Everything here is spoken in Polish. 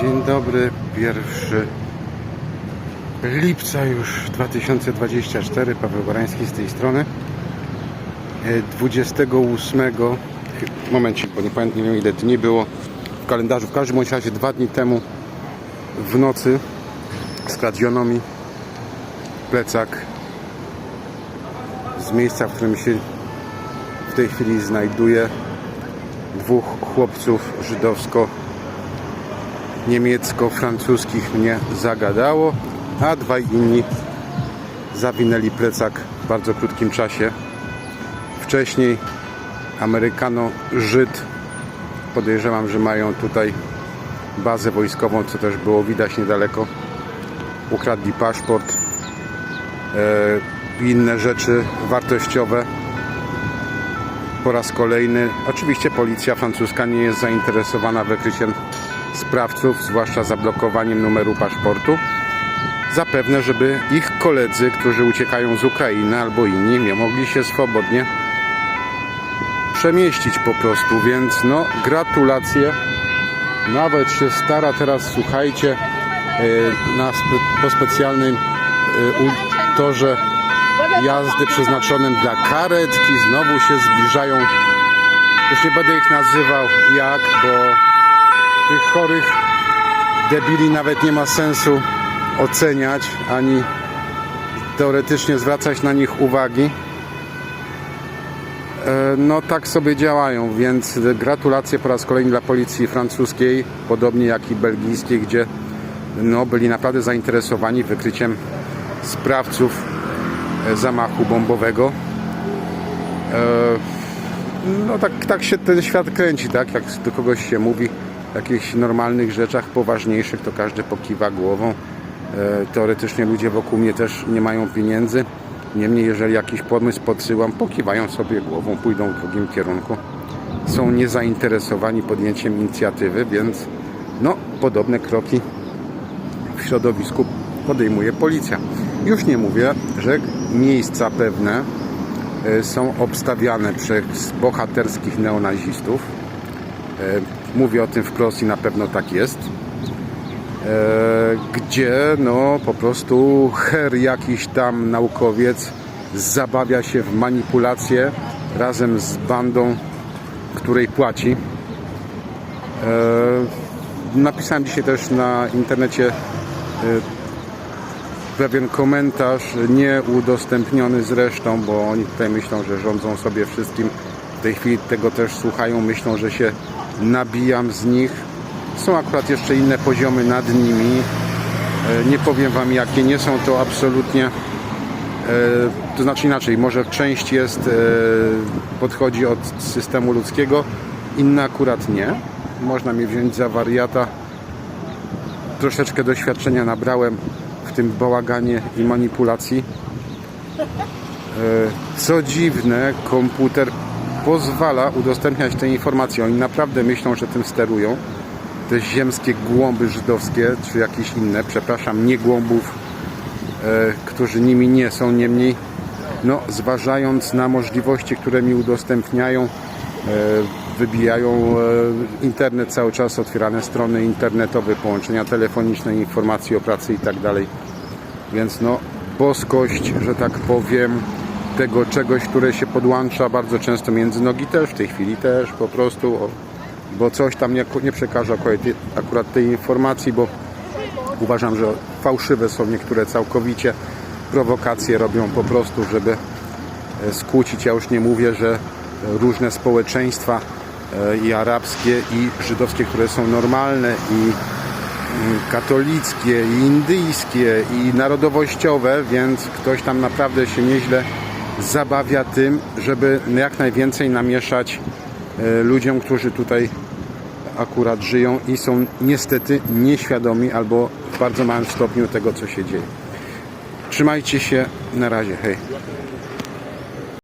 Dzień dobry, 1 lipca już 2024, Paweł Barański z tej strony. E, 28, momencik, bo nie pamiętam, nie wiem ile dni było w kalendarzu, w każdym razie dwa dni temu w nocy skradziono mi plecak z miejsca, w którym się w tej chwili znajduje dwóch chłopców żydowsko niemiecko-francuskich mnie zagadało, a dwaj inni zawinęli plecak w bardzo krótkim czasie. Wcześniej Amerykano-Żyd podejrzewam, że mają tutaj bazę wojskową, co też było widać niedaleko. Ukradli paszport e, i inne rzeczy wartościowe. Po raz kolejny, oczywiście policja francuska nie jest zainteresowana wykryciem sprawców, zwłaszcza zablokowaniem numeru paszportu. Zapewne, żeby ich koledzy, którzy uciekają z Ukrainy albo inni, nie mogli się swobodnie przemieścić po prostu, więc no gratulacje. Nawet się stara teraz, słuchajcie, e, na spe, po specjalnym e, torze jazdy przeznaczonym dla karetki. Znowu się zbliżają. Już nie będę ich nazywał jak, bo tych chorych debili nawet nie ma sensu oceniać, ani teoretycznie zwracać na nich uwagi. E, No tak sobie działają, więc gratulacje po raz kolejny dla policji francuskiej, podobnie jak i belgijskiej, gdzie no, byli naprawdę zainteresowani wykryciem sprawców e, zamachu bombowego. E, No tak, tak się ten świat kręci, tak? Jak do kogoś się mówi jakichś normalnych rzeczach, poważniejszych, to każdy pokiwa głową. E, Teoretycznie ludzie wokół mnie też nie mają pieniędzy. Niemniej, jeżeli jakiś pomysł podsyłam, pokiwają sobie głową, pójdą w drugim kierunku. Są niezainteresowani podjęciem inicjatywy, więc no, podobne kroki w środowisku podejmuje policja. Już nie mówię, że miejsca pewne e, są obstawiane przez bohaterskich neonazistów. E, Mówię o tym wprost i na pewno tak jest. E, Gdzie no po prostu her jakiś tam naukowiec zabawia się w manipulacje razem z bandą, której płaci. E, Napisałem dzisiaj też na internecie pewien komentarz, nie udostępniony zresztą, bo oni tutaj myślą, że rządzą sobie wszystkim. W tej chwili tego też słuchają, myślą, że się nabijam z nich. Są akurat jeszcze inne poziomy nad nimi. E, Nie powiem Wam jakie, nie są to absolutnie, e, to znaczy inaczej, może część jest, e, podchodzi od systemu ludzkiego, inna akurat nie. Można mnie wziąć za wariata, troszeczkę doświadczenia nabrałem w tym bałaganie i manipulacji. Co dziwne, komputer pozwala udostępniać te informacje. Oni naprawdę myślą, że tym sterują. Te ziemskie głąby żydowskie, czy jakieś inne, przepraszam, nie głąbów, e, którzy nimi nie są, niemniej no, zważając na możliwości, które mi udostępniają, e, wybijają e, internet cały czas, otwierane strony internetowe, połączenia telefoniczne, informacje o pracy i tak dalej. Więc no, boskość, że tak powiem, tego czegoś, które się podłącza bardzo często między nogi też, w tej chwili też po prostu, bo coś tam nie, nie przekaże akurat, tej informacji, bo uważam, że fałszywe są niektóre całkowicie, prowokacje robią po prostu, żeby e, skłócić. Ja już nie mówię, że różne społeczeństwa e, i arabskie i żydowskie, które są normalne i katolickie i indyjskie i narodowościowe, więc ktoś tam naprawdę się nieźle zabawia tym, żeby jak najwięcej namieszać e, ludziom, którzy tutaj akurat żyją i są niestety nieświadomi albo w bardzo małym stopniu tego, co się dzieje. Trzymajcie się, na razie, hej.